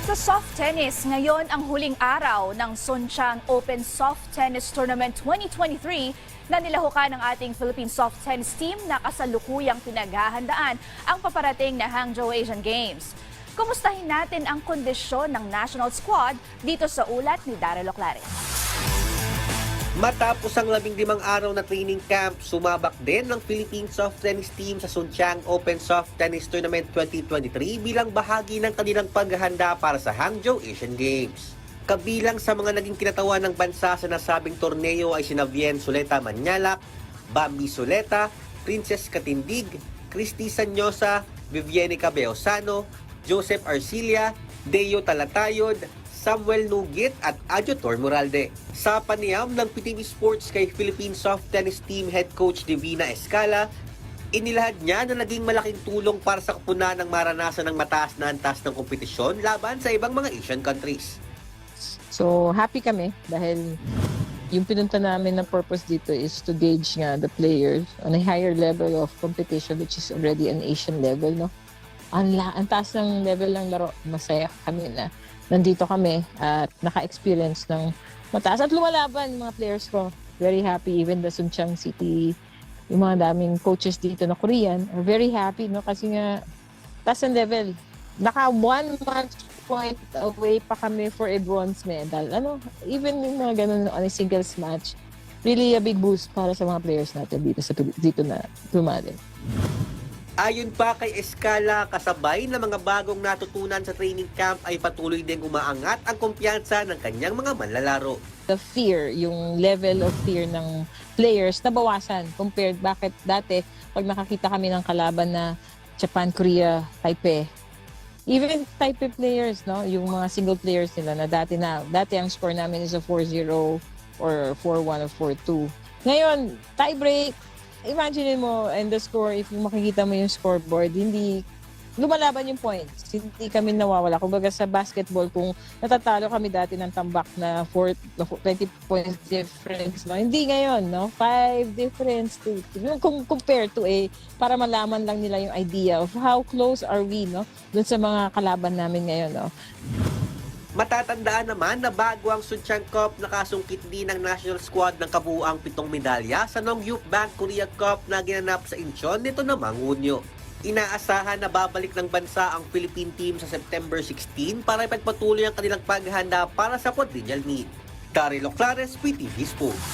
Sa soft tennis, ngayon ang huling araw ng Sunchang Open Soft Tennis Tournament 2023 na nilahukan ng ating Philippine soft tennis team na kasalukuyang pinaghahandaan ang paparating na Hangzhou Asian Games. Kumustahin natin ang kondisyon ng national squad dito sa ulat ni Daryl Oclares. Matapos ang labing limang araw na training camp, sumabak din ng Philippine Soft Tennis Team sa Sunchang Open Soft Tennis Tournament 2023 bilang bahagi ng kanilang paghahanda para sa Hangzhou Asian Games. Kabilang sa mga naging kinatawan ng bansa sa nasabing torneo ay sina Vien Soleta Manyalak, Bambi Soleta, Princess Katindig, Christy Sanyosa, Vivienne Cabeosano, Joseph Arcilia, Deo Talatayod, Samuel Nugit at Adjutor Moralde. Sa panayam ng PTV Sports kay Philippine Soft Tennis Team Head Coach Divina Escala, inilahad niya na naging malaking tulong para sa kapunan ng maranasan ng mataas na antas ng kompetisyon laban sa ibang mga Asian countries. So, happy kami dahil yung pinunta namin na purpose dito is to gauge nga the players on a higher level of competition which is already an Asian level, no? Ang, la- ang taas ng level ng laro, masaya kami na nandito kami at naka-experience ng mataas. At lumalaban mga players ko. Very happy. Even the Suncheon City, yung mga daming coaches dito na Korean are very happy, no? Kasi nga, taas ang level. Naka one match point away pa kami for a bronze medal. Ano, even yung mga ganun on a singles match, really a big boost para sa mga players natin dito sa dito na tumali. Ayon pa kay Escala, kasabay ng mga bagong natutunan sa training camp ay patuloy ding umaangat ang kumpiyansa ng kanyang mga manlalaro. The fear, yung level of fear ng players nabawasan compared bakit dati pag nakakita kami ng kalaban na Japan, Korea, Taipei, even Taipei players, no, yung mga single players nila na dati na, dati ang score namin is a 4-0 or 4-1 or 4-2. Ngayon, tie break, imagine mo, and the score, if makikita mo yung scoreboard, hindi, lumalaban yung points. Hindi kami nawawala. Kumbaga sa basketball, kung natatalo kami dati ng tambak na 4, 20 points difference, no? hindi ngayon, no? 5 difference to, kung compare to a, para malaman lang nila yung idea of how close are we, no? Dun sa mga kalaban namin ngayon, no? Matatandaan naman na bago ang Cup, nakasungkit din ng national squad ng kabuuang pitong medalya sa Nong Youth Bank Korea Cup na ginanap sa Incheon nito namang Hunyo. Inaasahan na babalik ng bansa ang Philippine team sa September 16 para ipagpatuloy ang kanilang paghahanda para sa quadrennial meet. Daryl Oclares, PTV Sports.